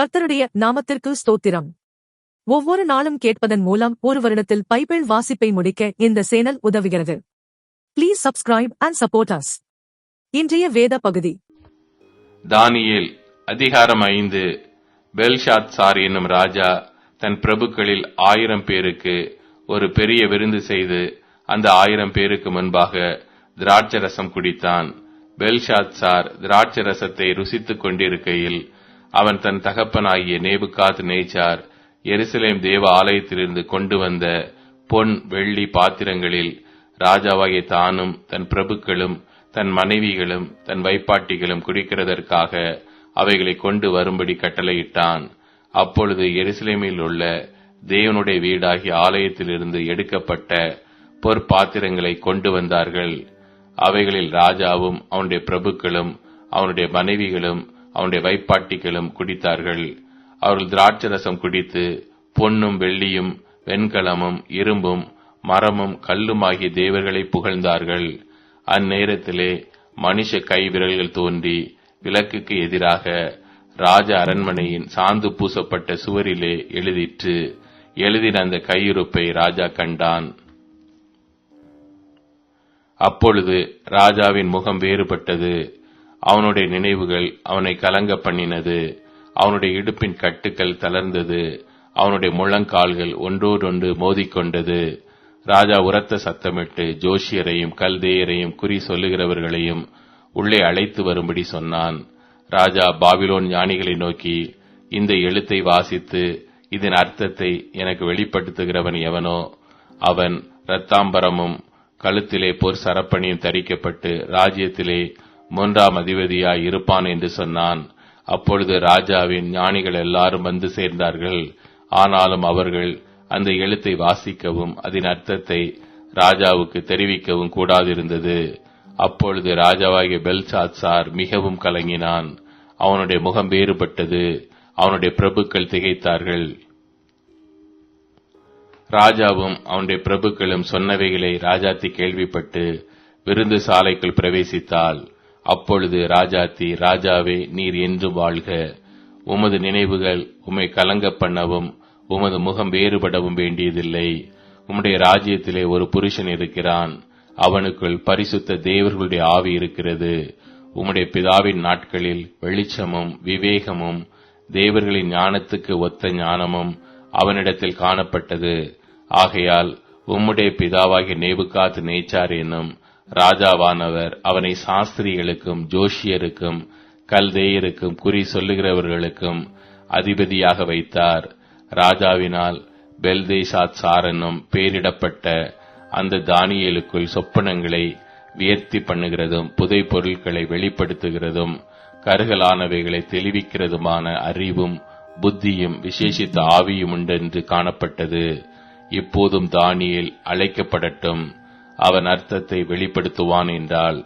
கர்த்தருடைய நாமத்திற்கு ஸ்தோத்திரம். ஒவ்வொரு நாளும் கேட்பதன் மூலம் ஒரு வருடத்தில் பைபிள் வாசிப்பை முடிக்க இந்த சேனல் உதவுகிறது. Please subscribe and support us இன்றைய வேத பகுதி. தானியேல் அதிகாரம் ஐந்து பெல்ஷாத் சார் என்னும் ராஜா தன் பிரபுக்களில் ஆயிரம் பேருக்கு ஒரு பெரிய விருந்து செய்து அந்த ஆயிரம் பேருக்கு முன்பாக திராட்சரசம் குடித்தான். பெல்ஷாத் சார் திராட்சரசத்தை ருசித்துக் கொண்டிருக்கையில் அவன் தன் தகப்பனாகிய நேபுகாத் நேச்சார் எருசலேம் தேவ ஆலயத்திலிருந்து கொண்டு வந்த பொன் வெள்ளி பாத்திரங்களில் ராஜாவாகிய தானும் தன் பிரபுக்களும் தன் மனைவிகளும் தன் வைப்பாட்டிகளும் குடிக்கிறதற்காக அவைகளை கொண்டு வரும்படி கட்டளையிட்டான். அப்பொழுது எருசலேமில் உள்ள தேவனுடைய வீடாகிய ஆலயத்திலிருந்து எடுக்கப்பட்ட பொற்பாத்திரங்களை கொண்டு வந்தார்கள். அவைகளில் ராஜாவும் அவனுடைய பிரபுக்களும் அவனுடைய மனைவிகளும் அவனுடைய வைப்பாட்டிகளும் குடித்தார்கள். அவர்கள் திராட்சரசம் குடித்து பொன்னும் வெள்ளியும் வெண்கலமும் இரும்பும் மரமும் கல்லுமாகிய தேவர்களை புகழ்ந்தார்கள். அந்நேரத்திலே மனுஷ கை விரல்கள் தோன்றி விளக்குக்கு எதிராக ராஜ அரண்மனையின் சாந்து பூசப்பட்ட சுவரிலே எழுதிற்று எழுதின அந்த கையிருப்பை ராஜா கண்டான். அப்பொழுது ராஜாவின் முகம் வேறுபட்டது. அவனுடைய நினைவுகள் அவனை கலங்க பண்ணினது. அவனுடைய இடுப்பின் கட்டுக்கள் தளர்ந்தது. அவனுடைய முழங்கால்கள் ஒன்றோடொன்று மோதிக்கொண்டது. ராஜா உரத்த சத்தமிட்டு ஜோஷியரையும் கல்தேயரையும் குறி சொல்லுகிறவர்களையும் உள்ளே அழைத்து வரும்படி சொன்னான். ராஜா பாபிலோன் ஞானிகளை நோக்கி இந்த எழுத்தை வாசித்து இதன் அர்த்தத்தை எனக்கு வெளிப்படுத்துகிறவன் எவனோ? அவன் இரத்தாம்பரமும் கழுத்திலே பொற் சரப்பணியும் தரிக்கப்பட்டு ராஜ்யத்திலே மூன்றாம் அதிபதியாய் இருப்பான் என்று சொன்னான். அப்பொழுது ராஜாவின் ஞானிகள் எல்லாரும் வந்து சேர்ந்தார்கள். ஆனாலும் அவர்கள் அந்த எழுத்தை வாசிக்கவும் அதன் அர்த்தத்தை ராஜாவுக்கு தெரிவிக்கவும் கூடாதிருந்தது. அப்பொழுது ராஜாவாகிய பெல்சாத்சார் மிகவும் கலங்கினான். அவனுடைய முகம் வேறுபட்டது. அவனுடைய பிரபுக்கள் திகைத்தார்கள். ராஜாவும் அவனுடைய பிரபுக்களும் சொன்னவைகளை ராஜாத்தி கேள்விப்பட்டு விருந்து சாலைக்குள் பிரவேசித்தாள். அப்பொழுது ராஜாத்தி ராஜாவே நீர் என்று வாழ்க. உமது நினைவுகள் உம்மை கலங்க பண்ணவும் உமது முகம் வேறுபடவும் வேண்டியதில்லை. உம்முடைய ராஜ்யத்திலே ஒரு புருஷன் இருக்கிறான். அவனுக்குள் பரிசுத்த தேவர்களுடைய ஆவி இருக்கிறது. உம்முடைய பிதாவின் நாட்களில் வெளிச்சமும் விவேகமும் தேவர்களின் ஞானத்துக்கு ஒத்த ஞானமும் அவனிடத்தில் காணப்பட்டது. ஆகையால் உம்முடைய பிதாவாகிய நேபுகாத் நேச்சார் என்னும் ராஜாவானவர். அவனை சாஸ்திரிகளுக்கும் ஜோஷியருக்கும் கல்தேயருக்கும் குறி சொல்லுகிறவர்களுக்கும் அதிபதியாக வைத்தார். ராஜாவினால் பெல்தேசாத் சாரனும் பெயரிடப்பட்ட அந்த தானியலுக்குள் சொப்பனங்களை வியர்த்தி பண்ணுகிறதும் புதை பொருட்களை வெளிப்படுத்துகிறதும் கருகலானவைகளை தெளிவிக்கிறதுமான அறிவும் புத்தியும் விசேஷித்த ஆவியும் உண்டென்று காணப்பட்டது. இப்போதும் தானியல் அழைக்கப்படட்டும். அவன் அர்த்தத்தை வெளிப்படுத்துவான் என்றாள்.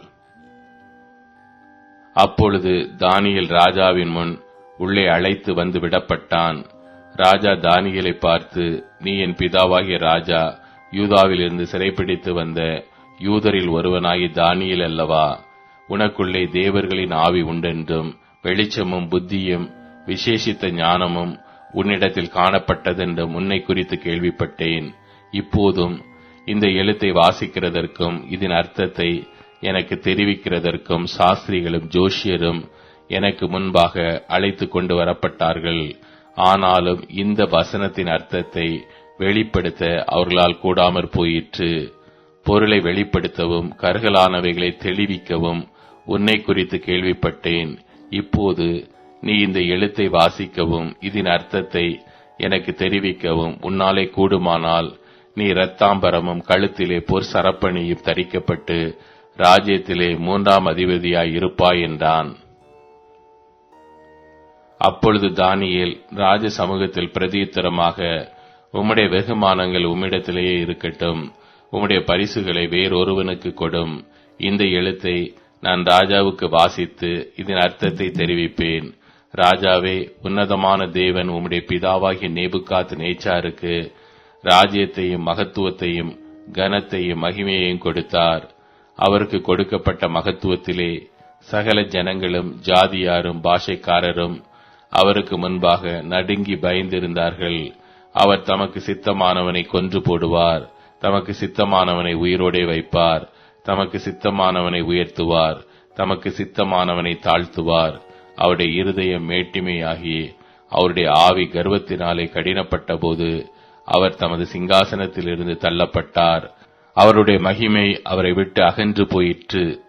அப்பொழுது தானியல் ராஜாவின் முன் உள்ளே அழைத்து வந்து விடப்பட்டான். ராஜா தானியலை பார்த்து நீ என் பிதாவாகிய ராஜா யூதாவிலிருந்து சிறைப்பிடித்து வந்த யூதரில் ஒருவனாகி தானியல் அல்லவா? உனக்குள்ளே தேவர்களின் ஆவி உண்டென்றும் வெளிச்சமும் புத்தியும் விசேஷித்த ஞானமும் உன்னிடத்தில் காணப்பட்டதென்று முன்னை குறித்து கேள்விப்பட்டேன். இப்போதும் இந்த எழுத்தை வாசிக்கிறதற்கும் இதன் அர்த்தத்தை எனக்கு தெரிவிக்கிறதற்கும் சாஸ்திரிகளும் ஜோஷியரும் எனக்கு முன்பாக அழைத்து கொண்டு வரப்பட்டார்கள். ஆனாலும் இந்த வசனத்தின் அர்த்தத்தை வெளிப்படுத்த அவர்களால் கூடாமற் போயிற்று. பொருளை வெளிப்படுத்தவும் கருகலானவைகளை தெளிவிக்கவும் உன்னை குறித்து கேள்விப்பட்டேன். இப்போது நீ இந்த எழுத்தை வாசிக்கவும் இதன் அர்த்தத்தை எனக்கு தெரிவிக்கவும் உன்னாலே கூடுமானால் நீ இரத்தாம்பரமும் கழுத்திலே பொற் சரப்பணியும் தரிக்கப்பட்டு ராஜ்யத்திலே மூன்றாம் அதிபதியாய் இருப்பாய் என்றான். அப்பொழுது தானியேல் ராஜ சமூகத்தில் பிரதியுத்தரமாக உம்முடைய வெகுமானங்கள் உம்மிடத்திலேயே இருக்கட்டும். உம்முடைய பரிசுகளை வேறொருவனுக்கு கொடும். இந்த எழுத்தை நான் ராஜாவுக்கு வாசித்து இதன் அர்த்தத்தை தெரிவிப்பேன். ராஜாவே உன்னதமான தேவன் உம்முடைய பிதாவாகிய நேபுகாத் நேச்சாருக்கு ராஜ்யத்தையும் மகத்துவத்தையும் கனத்தையும் மகிமையையும் கொடுத்தார். அவருக்கு கொடுக்கப்பட்ட மகத்துவத்திலே சகல ஜனங்களும் ஜாதியாரும் பாஷைக்காரரும் அவருக்கு முன்பாக நடுங்கி பயந்திருந்தார்கள். அவர் தமக்கு சித்தமானவனை கொன்று போடுவார். தமக்கு சித்தமானவனை உயிரோடே வைப்பார். தமக்கு சித்தமானவனை உயர்த்துவார். தமக்கு சித்தமானவனை தாழ்த்துவார். அவருடைய இருதயம் மேட்டிமையாகி அவருடைய ஆவி கர்வத்தினாலே கடினப்பட்ட போது அவர் தமது சிங்காசனத்திலிருந்து தள்ளப்பட்டார். அவருடைய மகிமை அவரை விட்டு அகன்று போயிற்று.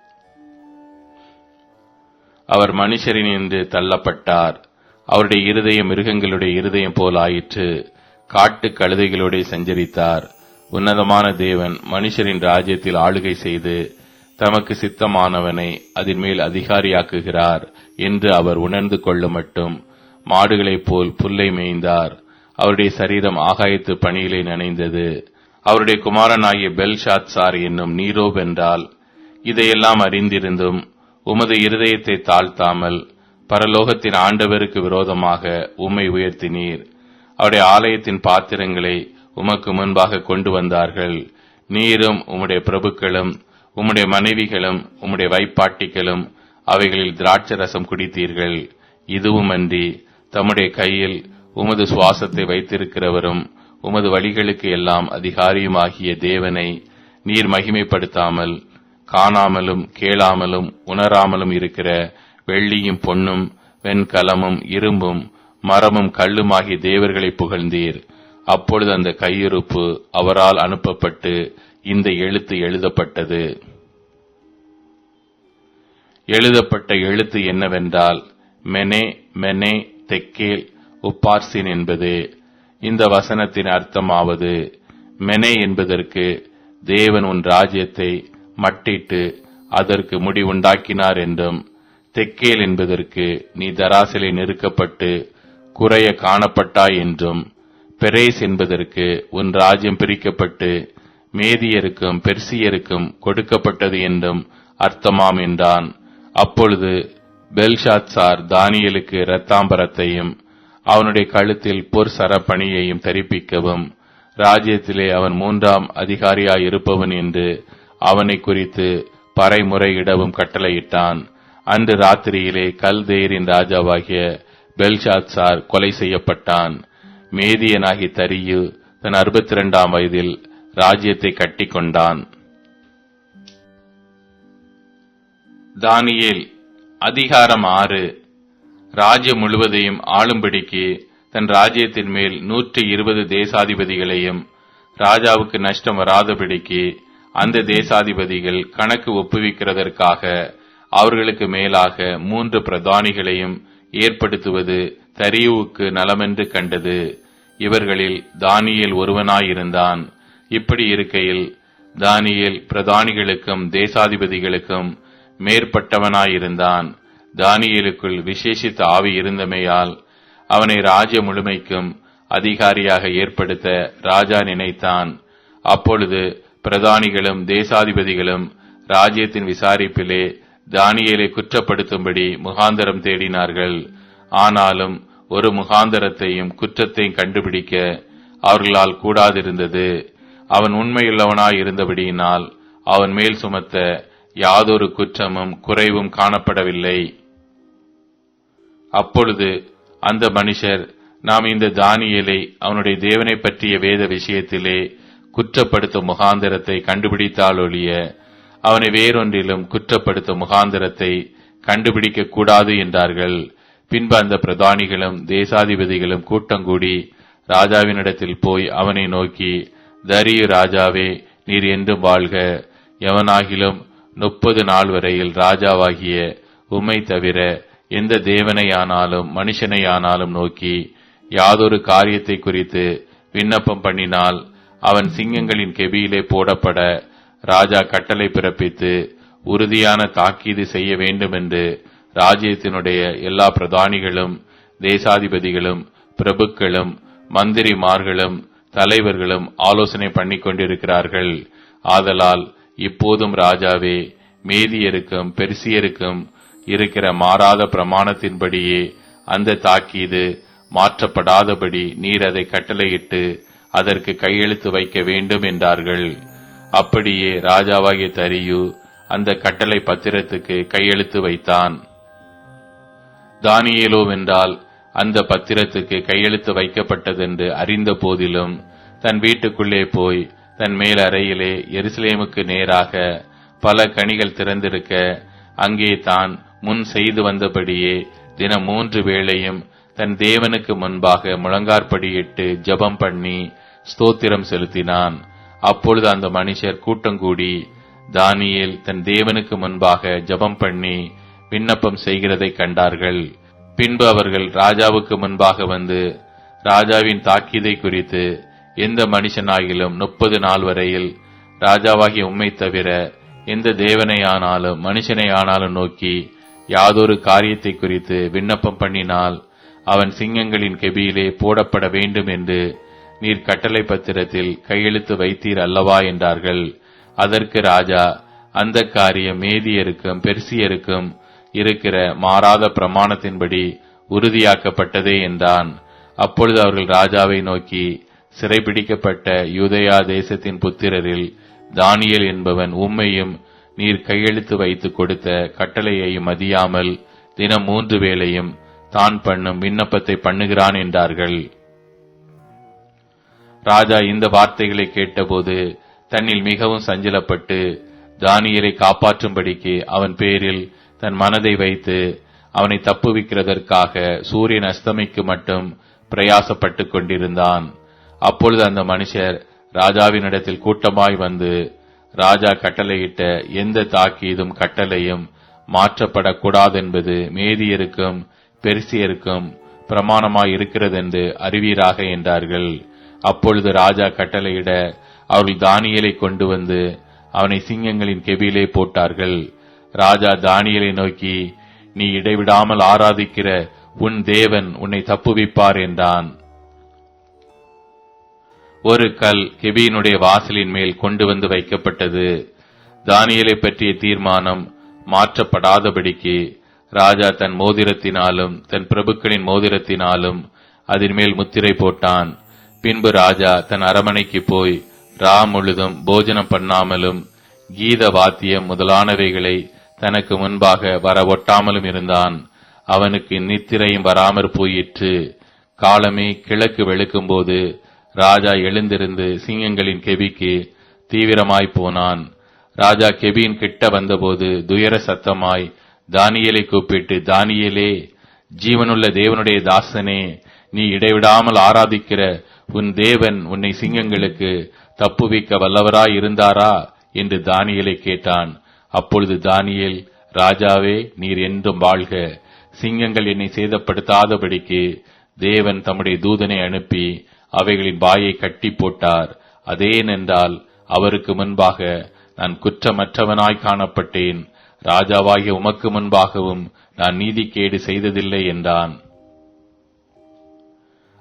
அவர் மனுஷரினின்று தள்ளப்பட்டார். அவருடைய இருதயம் மிருகங்களுடைய இருதயம் போல் ஆயிற்று. காட்டு கழுதைகளோடு சஞ்சரித்தார். உன்னதமான தேவன் மனுஷரின் ராஜ்யத்தில் ஆளுகை செய்து தமக்கு சித்தமானவனை அதன் மேல் அதிகாரியாக்குகிறார் என்று அவர் உணர்ந்து கொள்ள மட்டும் மாடுகளைப் போல் புல்லை மேய்ந்தார். அவருடைய சரீரம் ஆகாயத்து பணியிலே நனைந்தது. அவருடைய குமாரனாகிய பெல்ஷாத்சார் என்னும் நீரோப் என்றால் இதையெல்லாம் அறிந்திருந்தும் உமது இருதயத்தை தாழ்த்தாமல் பரலோகத்தின் ஆண்டவருக்கு விரோதமாக உம்மை உயர்த்தினீர். அவருடைய ஆலயத்தின் பாத்திரங்களை உமக்கு முன்பாக கொண்டு வந்தார்கள். நீரும் உம்முடைய பிரபுக்களும் உம்முடைய மனைவிகளும் உம்முடைய வைப்பாட்டிகளும் அவைகளில் திராட்சரசம் குடித்தீர்கள். இதுவுமன்றி தம்முடைய கையில் உமது சுவாசத்தை வைத்திருக்கிறவரும் உமது வழிகளுக்கு எல்லாம் அதிகாரியுமாகிய தேவனை நீர் மகிமைப்படுத்தாமல் காணாமலும் கேளாமலும் உணராமலும் இருக்கிற வெள்ளியும் பொன்னும் வெண்கலமும் இரும்பும் மரமும் கல்லுமாகிய தேவர்களை புகழ்ந்தீர். அப்பொழுது அந்த கையிருப்பு அவரால் அனுப்பப்பட்டு இந்த எழுத்து எழுதப்பட்டது. எழுதப்பட்ட எழுத்து என்னவென்றால் மெனே மெனே தெக்கேல் உப்பார்சின் என்பது இந்த வசனத்தின் அர்த்தமாவது. மெனே என்பதற்கு தேவன் உன் ராஜ்யத்தை மட்டிட்டு அதற்கு முடிவுண்டாக்கினார் என்றும் தெக்கேல் என்பதற்கு நீ தராசிலே நெருக்கப்பட்டு குறைய காணப்பட்டாய் என்றும் பெரேஸ் என்பதற்கு உன் ராஜ்யம் பிரிக்கப்பட்டு மேதியருக்கும் பெர்சியருக்கும் கொடுக்கப்பட்டது என்றும் அர்த்தமாம் என்றான். அப்பொழுது பெல்ஷாத்சார் தானியலுக்கு இரத்தாம்பரத்தையும் அவனுடைய கழுத்தில் பொற் சரப்பணியையும் தரிப்பிக்கவும். ராஜ்யத்திலே அவன் மூன்றாம் அதிகாரியாய் இருப்பவன் என்று அவனை குறித்து பறைமுறையிடவும் கட்டளையிட்டான். அன்று ராத்திரியிலே கல்தேரின் ராஜாவாகிய பெல்ஷாத்சார் கொலை செய்யப்பட்டான். மேதியனாகி தரியு தன் அறுபத்தி இரண்டாம் வயதில் ராஜ்யத்தை கட்டிக்கொண்டான். தானியேல் அதிகாரம் ஆறு. ராஜ்யம் முழுவதையும் ஆளும்படிக்கு தன் ராஜ்யத்தின் மேல் நூற்றி இருபது தேசாதிபதிகளையும் ராஜாவுக்கு நஷ்டம் வராதபடிக்கு அந்த தேசாதிபதிகள் கணக்கு ஒப்புவிக்கிறதற்காக அவர்களுக்கு மேலாக மூன்று பிரதானிகளையும் ஏற்படுத்துவது தரியுவுக்கு நலமென்று கண்டது. இவர்களில் தானியல் ஒருவனாயிருந்தான். இப்படி இருக்கையில் தானியல் பிரதானிகளுக்கும் தேசாதிபதிகளுக்கும் மேற்பட்டவனாயிருந்தான். தானியலுக்குள் விசேஷித்த ஆவி இருந்தமையால் அவனை ராஜ்ய முழுமைக்கும் அதிகாரியாக ஏற்படுத்த ராஜா நினைத்தான். அப்பொழுது பிரதானிகளும் தேசாதிபதிகளும் ராஜ்யத்தின் விசாரிப்பிலே தானியலை குற்றப்படுத்தும்படி முகாந்தரம் தேடினார்கள். ஆனாலும் ஒரு முகாந்தரத்தையும் குற்றத்தையும் கண்டுபிடிக்க அவர்களால் கூடாதிருந்தது. அவன் உண்மையுள்ளவனாய் இருந்தபடியினால் அவன் மேல் சுமத்த யாதொரு குற்றமும் குறைவும் காணப்படவில்லை. அப்பொழுது அந்த மனுஷர் நாம் இந்த தானியலை அவனுடைய தேவனை பற்றிய வேத விஷயத்திலே குற்றப்படுத்தும் முகாந்திரத்தை கண்டுபிடித்தாலொழிய அவனை வேறொன்றிலும் குற்றப்படுத்தும் முகாந்திரத்தை கண்டுபிடிக்க கூடாது என்றார்கள். பின்பு அந்த பிரதானிகளும் தேசாதிபதிகளும் கூட்டங்கூடி ராஜாவினிடத்தில் போய் அவனை நோக்கி தரியு ராஜாவே நீர் என்றும் வாழ்க. எவனாகிலும் முப்பது நாள் வரையில் ராஜாவாகிய உம்மை தவிர எந்த தேவனையானாலும் மனுஷனையானாலும் நோக்கி யாதொரு காரியத்தை குறித்து விண்ணப்பம் பண்ணினால் அவன் சிங்கங்களின் கெபியிலே போடப்பட ராஜா கட்டளை பிறப்பித்து உறுதியான தாக்கீது செய்ய வேண்டும் என்று ராஜ்யத்தினுடைய எல்லா பிரதானிகளும் தேசாதிபதிகளும் பிரபுக்களும் மந்திரிமார்களும் தலைவர்களும் ஆலோசனை பண்ணிக் கொண்டிருக்கிறார்கள் ஆதலால் இப்போதும் ராஜாவே மேதியருக்கும் பெருசியருக்கும் இருக்கிற மாறாத பிரமாணத்தின்படியே அந்த தாக்கீது மாற்றப்படாதபடி நீர் அதை கட்டளையிட்டு அதற்கு கையெழுத்து வைக்க வேண்டும் என்றார்கள். அப்படியே ராஜாவாகிய தரியு அந்த கட்டளை பத்திரத்துக்கு கையெழுத்து வைத்தான். தானியேலோவென்றால் அந்த பத்திரத்துக்கு கையெழுத்து வைக்கப்பட்டதென்று அறிந்த போதிலும் தன் வீட்டுக்குள்ளே போய் தன் மேல் அறையிலே எருசலேமுக்கு நேராக பல கனிகள் திறந்திருக்க அங்கே தான் முன் செய்து வந்தபடியே தினம் மூன்று வேளையும் தன் தேவனுக்கு முன்பாக முழங்கார்படியிட்டு ஜெபம் பண்ணி ஸ்தோத்திரம் செலுத்தினான். அப்பொழுது அந்த மனுஷர் கூட்டங்கூடி தானியேல் தன் தேவனுக்கு முன்பாக ஜெபம் பண்ணி விண்ணப்பம் செய்கிறதை கண்டார்கள். பின்பு அவர்கள் ராஜாவுக்கு முன்பாக வந்து ராஜாவின் தாக்கீதை குறித்து எந்த மனுஷனாகிலும் முப்பது நாள் வரையில் ராஜாவாகிய உம்மை தவிர எந்த தேவனையானாலும் மனுஷனை ஆனாலும் நோக்கி யாதொரு காரியத்தை குறித்து விண்ணப்பம் பண்ணினால் அவன் சிங்கங்களின் கெபியிலே போடப்பட வேண்டும் என்று நீர் கட்டளை பத்திரத்தில் கையெழுத்து வைத்தீர் அல்லவா என்றார்கள். அதற்கு ராஜா அந்த காரியம் மேதியருக்கும் பெர்சியருக்கும் இருக்கிற மாறாத பிரமாணத்தின்படி உறுதியாக்கப்பட்டதே என்றான். அப்பொழுது அவர்கள் ராஜாவை நோக்கி சிறைபிடிக்கப்பட்ட யூதயா தேசத்தின் புத்திரரில் தானியல் என்பவன் உம்மையும் நீர் கையெழுத்து வைத்து கொடுத்த கட்டளையையும் மதியாமல் தினம் மூன்று வேளையும் தான் பண்ணும் விண்ணப்பத்தை பண்ணுகிறான் என்றார்கள். ராஜா இந்த வார்த்தைகளை கேட்டபோது தன்னில் மிகவும் சஞ்சலப்பட்டு தானியலை காப்பாற்றும்படிக்கு அவன் பேரில் தன் மனதை வைத்து அவனை தப்புவிக்கிறதற்காக சூரியன் அஸ்தமிக்கு மட்டும் பிரயாசப்பட்டுக் கொண்டிருந்தான். அப்பொழுது அந்த மனுஷர் ராஜாவினிடத்தில் கூட்டமாய் வந்து ராஜா கட்டளையிட்ட எந்த தாக்கீதும் கட்டளையும் மாற்றப்படக்கூடாதென்பது மேதியருக்கும் பெருசியருக்கும் பிரமாணமாய் இருக்கிறதென்று அறிவீராக என்றார்கள். அப்பொழுது ராஜா கட்டளையிட அவர்கள் தானியலை கொண்டு வந்து அவனை சிங்கங்களின் கெபியிலே போட்டார்கள். ராஜா தானியலை நோக்கி நீ இடைவிடாமல் ஆராதிக்கிற உன் தேவன் உன்னை தப்புவிப்பார் என்றான். ஒரு கல் கெபியினுடைய வாசலின் மேல் கொண்டு வந்து வைக்கப்பட்டது. தானியலை பற்றிய தீர்மானம் மாற்றப்படாதபடிக்கு ராஜா தன் மோதிரத்தினாலும் தன் பிரபுக்களின் மோதிரத்தினாலும் அதன் மேல் முத்திரை போட்டான். பின்பு ராஜா தன் அரமனைக்கு போய் ரா முழுதும் போஜனம் பண்ணாமலும் கீத வாத்தியம் முதலானவைகளை தனக்கு முன்பாக வர ஒட்டாமலும் இருந்தான். அவனுக்கு நித்திரையும் வராமற் போயிற்று. காலமே கிழக்கு வெளுக்கும்போது ராஜா எழுந்திருந்து சிங்கங்களின் கெபிக்கு தீவிரமாய் போனான். ராஜா கெபியின் கிட்ட வந்தபோது துயர சத்தமாய் தானியலை கூப்பிட்டு தானியலே ஜீவனுள்ள தேவனுடைய தாசனே நீ இடைவிடாமல் ஆராதிக்கிற உன் தேவன் உன்னை சிங்கங்களுக்கு தப்புவிக்க வல்லவராய் இருந்தாரா? என்று தானியலை கேட்டான். அப்பொழுது தானியல் ராஜாவே நீர் என்றும் வாழ்க. சிங்கங்கள் என்னை சேதப்படுத்தாதபடிக்கு தேவன் தம்முடைய தூதனை அனுப்பி அவைகளின் வாயை கட்டி போட்டார். அதேனென்றால் அவருக்கு முன்பாக நான் குற்றமற்றவனாய் காணப்பட்டேன். ராஜாவாகிய உமக்கு முன்பாகவும் நான் நீதிக்கேடு செய்ததில்லை என்றான்.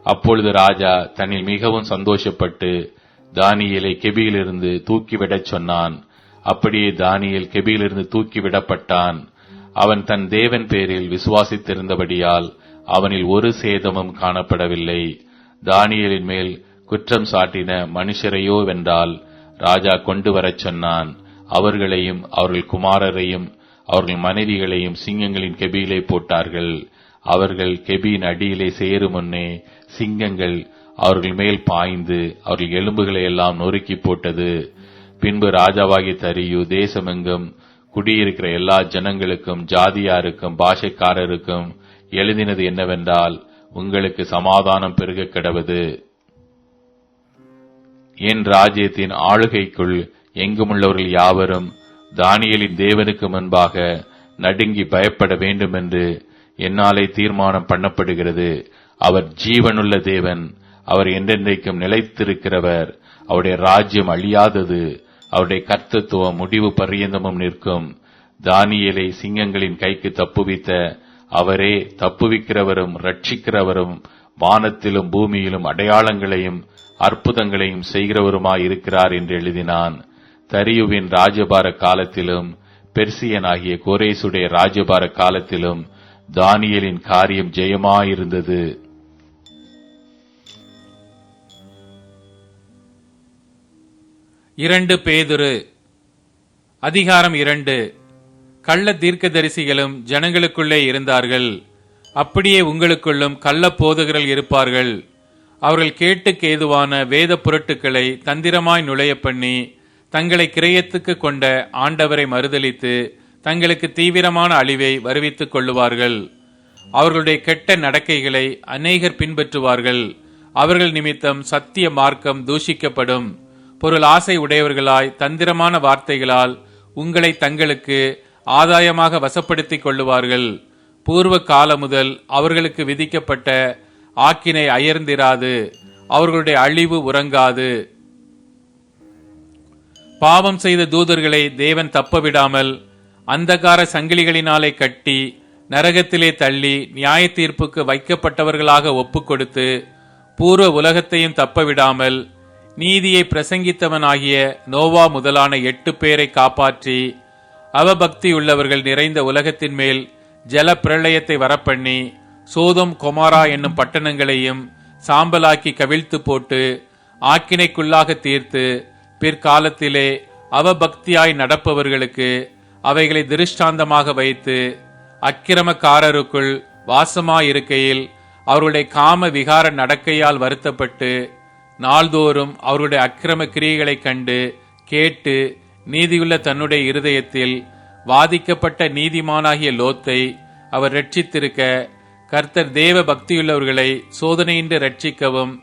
அப்பொழுது ராஜா தன்னில் மிகவும் சந்தோஷப்பட்டு தானியலை கெபியிலிருந்து தூக்கிவிடச் சொன்னான். அப்படியே தானியல் கெபியிலிருந்து தூக்கிவிடப்பட்டான். அவன் தன் தேவன் பேரில் விசுவாசித்திருந்தபடியால் அவனில் ஒரு சேதமும் காணப்படவில்லை. தானியலின் மேல் குற்றம் சாட்டின மனுஷரையோ வென்றால் ராஜா கொண்டு வரச் சொன்னான். அவர்களையும் அவர்கள் குமாரரையும் அவர்கள் மனைவிகளையும் சிங்கங்களின் கெபியிலே போட்டார்கள். அவர்கள் கெபியின் அடியிலே சேரும் முன்னே சிங்கங்கள் அவர்கள் மேல் பாய்ந்து அவர்கள் எலும்புகளை எல்லாம் நொறுக்கி போட்டது. பின்பு ராஜாவாகி தரியு தேசமெங்கும் குடியிருக்கிற எல்லா ஜனங்களுக்கும் ஜாதியாருக்கும் பாஷைக்காரருக்கும் எழுதினது என்னவென்றால் உங்களுக்கு சமாதானம் பெருக கிடவது? என் ராஜ்யத்தின் ஆளுகைக்குள் எங்குமுள்ளவர்கள் யாவரும் தானியலின் தேவனுக்கு முன்பாக நடுங்கி பயப்பட வேண்டும் என்று என்னாலே தீர்மானம் பண்ணப்படுகிறது. அவர் ஜீவனுள்ள தேவன். அவர் என்றென்றைக்கும் நிலைத்திருக்கிறவர். அவருடைய ராஜ்யம் அழியாதது. அவருடைய கர்த்தத்துவம் முடிவு பரியந்தமும் நிற்கும். தானியலை சிங்கங்களின் கைக்கு தப்புவித்த அவரே தப்புவிக்கிறவரும் ரட்சிக்கிறவரும் வானத்திலும் பூமியிலும் அடையாளங்களையும் அற்புதங்களையும் செய்கிறவருமாய் இருக்கிறார் என்று எழுதினான். தரியுவின் ராஜபார காலத்திலும் பெர்சியனாகிய கோரேசுடைய ராஜபார காலத்திலும் தானியலின் காரியம் ஜெயமாயிருந்தது. இரண்டு பேதுரு அதிகாரம் இரண்டு. கள்ள தீர்க்கதரிசிகளும் ஜனங்களுக்குள்ளே இருந்தார்கள். அப்படியே உங்களுக்குள்ளும் கள்ள போதகர்கள் இருப்பார்கள். அவர்கள் கேட்டுக்கு ஏதுவான வேத புரட்டுக்களை தந்திரமாய் நுழைய பண்ணி தங்களை கிரயத்துக்கு கொண்ட ஆண்டவரை மறுதளித்து தங்களுக்கு தீவிரமான அழிவை வருவித்துக் கொள்ளுவார்கள். அவர்களுடைய கெட்ட நடக்கைகளை அநேகர் பின்பற்றுவார்கள். அவர்கள் நிமித்தம் சத்திய மார்க்கம் தூஷிக்கப்படும். பொருள் ஆசை உடையவர்களாய் தந்திரமான வார்த்தைகளால் உங்களை தங்களுக்கு ஆதாயமாக வசப்படுத்திக் கொள்ளுவார்கள். பூர்வ காலம் முதல் அவர்களுக்கு விதிக்கப்பட்ட ஆக்கினை அயர்ந்திராது. அவர்களுடைய அழிவு உறங்காது. பாவம் செய்த தூதர்களை தேவன் தப்பவிடாமல் அந்தகார சங்கிலிகளினாலே கட்டி நரகத்திலே தள்ளி நியாய தீர்ப்புக்கு வைக்கப்பட்டவர்களாக ஒப்புக்கொடுத்து பூர்வ உலகத்தையும் தப்பவிடாமல் நீதியை பிரசங்கித்தவனாகிய நோவா முதலான எட்டு பேரை காப்பாற்றி அவபக்தி உள்ளவர்கள் நிறைந்த உலகத்தின் மேல் ஜல பிரளயத்தை வரப்பண்ணி சோதம் கொமாரா என்னும் பட்டணங்களையும் சாம்பலாக்கி கவிழ்த்து போட்டு ஆக்கினைக்குள்ளாக தீர்த்து பிற்காலத்திலே அவபக்தியாய் நடப்பவர்களுக்கு அவைகளை திருஷ்டாந்தமாக வைத்து அக்கிரமக்காரருக்குள் வாசமாயிருக்கையில் அவருடைய காம விகார நடக்கையால் வருத்தப்பட்டு நாள்தோறும் அவருடைய அக்கிரம கிரியைகளைக் கண்டு கேட்டு நீதியுள்ள தன்னுடைய இருதயத்தில் வாதிக்கப்பட்ட நீதிமானாகிய லோத்தை அவர் ரட்சித்திருக்க கர்த்தர் தேவ பக்தியுள்ளவர்களை சோதனையின்றி ரட்சிக்கவும்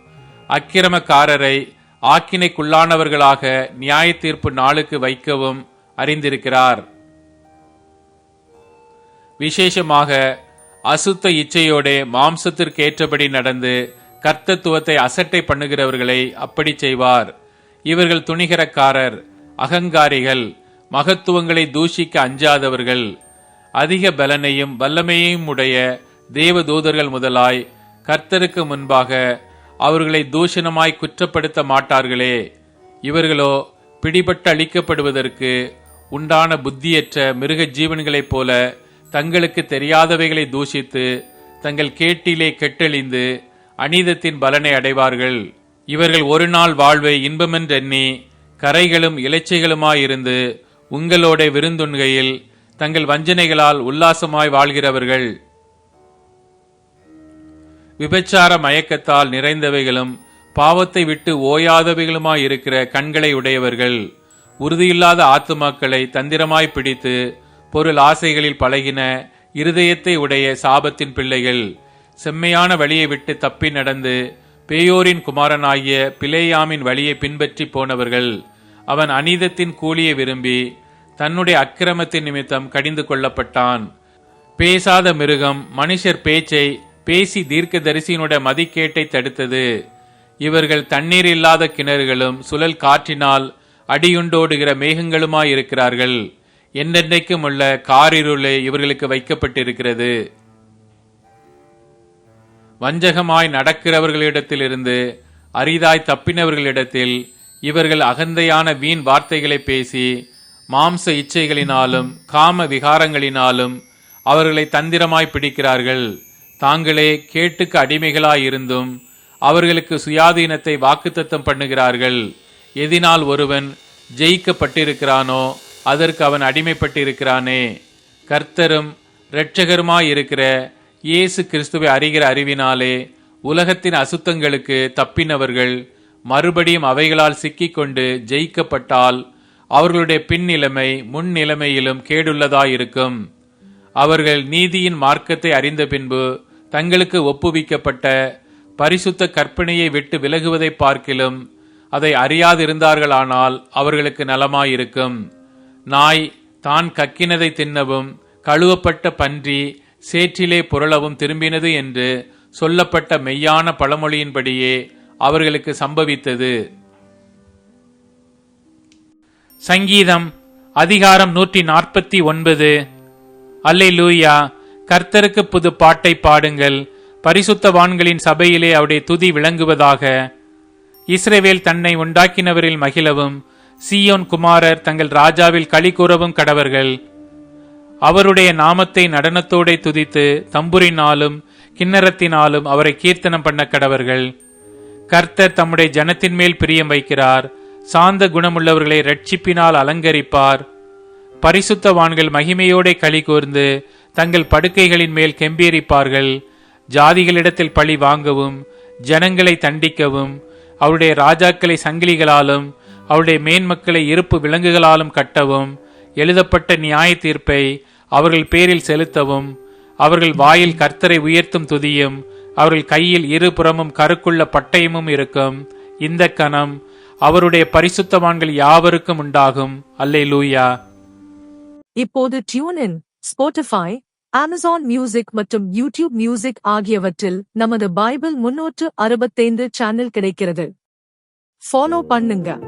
அக்கிரமக்காரரை ஆக்கினைக்குள்ளானவர்களாக நியாய தீர்ப்பு நாளுக்கு வைக்கவும் அறிந்திருக்கிறார். விசேஷமாக அசுத்த இச்சையோடே மாம்சத்திற்கேற்றபடி நடந்து கர்த்தத்துவத்தை அசட்டை பண்ணுகிறவர்களை அப்படி செய்வார். இவர்கள் துணிகரக்காரர். அகங்காரிகள் மகத்துவங்களை தூஷிக்க அஞ்சாதவர்கள் அதிக பலனையும் வல்லமையையும் உடைய தேவதூதர்கள் முதலாய் கர்த்தருக்கு முன்பாக அவர்களை தூஷணமாய் குற்றப்படுத்த மாட்டார்களே. இவர்களோ பிடிபட்டு அழிக்கப்படுவதற்கு உண்டான புத்தியற்ற மிருக ஜீவன்களைப் போல தங்களுக்கு தெரியாதவைகளை தூஷித்து தங்கள் கேட்டிலே கெட்டழிந்து அநீதத்தின் பலனை அடைவார்கள். இவர்கள் ஒரு நாள் வாழ்வை இன்பமென்றெண்ணி கரைகளும் இலைச்சைகளுமாயிருந்து உங்களோட விருந்துண்கையில் தங்கள் வஞ்சனைகளால் உல்லாசமாய் வாழ்கிறவர்கள். விபச்சார மயக்கத்தால் நிறைந்தவைகளும் பாவத்தை விட்டு ஓயாதவைகளுமாய் இருக்கிற கண்களை உடையவர்கள் உறுதியில்லாத ஆத்துமாக்களை தந்திரமாய் பிடித்து பொருள் ஆசைகளில் பழகின இருதயத்தை உடைய சாபத்தின் பிள்ளைகள் செம்மையான வழியை விட்டு தப்பி நடந்து பேயோரின் குமாரனாகிய பிளேயாமின் வழியை பின்பற்றி போனவர்கள் அவன் அநீதத்தின் கூலியை விரும்பி தன்னுடைய அக்கிரமத்தின் நிமித்தம் கடிந்து கொள்ளப்பட்டான். பேசாத மிருகம் மனுஷர் பேச்சை பேசி தீர்க்கதரிசியினுடைய மதிக்கேட்டை தடுத்தது. இவர்கள் தண்ணீர் இல்லாத கிணறுகளும் சுழல் காற்றினால் அடியுண்டோடுகிற மேகங்களுமாயிருக்கிறார்கள். என்றென்றைக்கும் உள்ள காரிருளே இவர்களுக்கு வைக்கப்பட்டிருக்கிறது. வஞ்சகமாய் நடக்கிறவர்களிடத்திலிருந்து அரிதாய் தப்பினவர்களிடத்தில் இவர்கள் அகந்தையான வீண் வார்த்தைகளை பேசி மாம்ச இச்சைகளினாலும் காம விகாரங்களினாலும் அவர்களை தந்திரமாய் பிடிக்கிறார்கள். தாங்களே கேட்டுக்கு அடிமைகளாயிருந்தும் அவர்களுக்கு சுயாதீனத்தை வாக்குத்தத்தம் பண்ணுகிறார்கள். எதினால் ஒருவன் ஜெயிக்கப்பட்டிருக்கிறானோ அதற்கு அவன் அடிமைப்பட்டிருக்கிறானே. கர்த்தரும் இரட்சகருமாயிருக்கிற இயேசு கிறிஸ்துவை அறிகிற அறிவினாலே உலகத்தின் அசுத்தங்களுக்கு தப்பினவர்கள் மறுபடியும் அவைகளால் சிக்கிக்கொண்டு ஜெயிக்கப்பட்டால் அவர்களுடைய பின்னிலைமை முன்னிலைமையிலும் முன் நிலைமையிலும் கேடுள்ளதாயிருக்கும். அவர்கள் நீதியின் மார்க்கத்தை அறிந்த பின்பு தங்களுக்கு ஒப்புவிக்கப்பட்ட பரிசுத்த கற்பனையை விட்டு விலகுவதை பார்க்கிலும் அதை அறியாதிருந்தார்களானால் அவர்களுக்கு நலமாயிருக்கும். நாய் தான் கக்கினதை தின்னவும் கழுவப்பட்ட பன்றி சேற்றிலே புரளவும் திரும்பினது என்று சொல்லப்பட்ட மெய்யான பழமொழியின்படியே அவர்களுக்கு சம்பவித்தது. சங்கீதம் அதிகாரம் நூற்றி நாற்பத்தி ஒன்பது. அல்லை லூயா கர்த்தருக்கு புது பாட்டை பாடுங்கள். பரிசுத்தவான்களின் சபையிலே அவருடைய துதி விளங்குவதாக. இஸ்ரேவேல் தன்னை உண்டாக்கினவரில் மகிழவும் சியோன் குமாரர் தங்கள் ராஜாவில் களி கூறவும் கடவர்கள். அவருடைய நாமத்தை நடனத்தோடே துதித்து தம்புரினாலும் கிண்ணறத்தினாலும் அவரை கீர்த்தனம் பண்ண கடவர்கள். கர்த்தர் தம்முடைய ஜனத்தின் மேல் பிரியம் வைக்கிறார். சாந்த குணமுள்ளவர்களை ரட்சிப்பினால் அலங்கரிப்பார். பரிசுத்தவான்கள் மகிமையோடே களி கூர்ந்து தங்கள் படுக்கைகளின் மேல் கெம்பீரிப்பார்கள். ஜாதிகளிடத்தில் பழி வாங்கவும் ஜனங்களை தண்டிக்கவும் அவருடைய ராஜாக்களை சங்கிலிகளாலும் அவருடைய மேன்மக்களை இருப்பு விலங்குகளாலும் கட்டவும் எழுதப்பட்ட நியாய தீர்ப்பை அவர்கள் பேரில் செலுத்தவும் அவர்கள் வாயில் கர்த்தரை உயர்த்தும் துதியும் அவர்கள் கையில் இருபுறமும் கருக்குள்ள பட்டயமும் இருக்கும். இந்த கணம் அவருடைய பரிசுத்தவான்கள் யாவருக்கும் உண்டாகும். அல்லேலூயா. இப்போது டியூனின் ஸ்போட்டிஃபை அமேசான் மியூசிக் மற்றும் யூடியூப் மியூசிக் ஆகியவற்றில் நமது பைபிள் முன்னூற்று அறுபத்தைந்து சேனல் கிடைக்கிறது. ஃபாலோ பண்ணுங்க.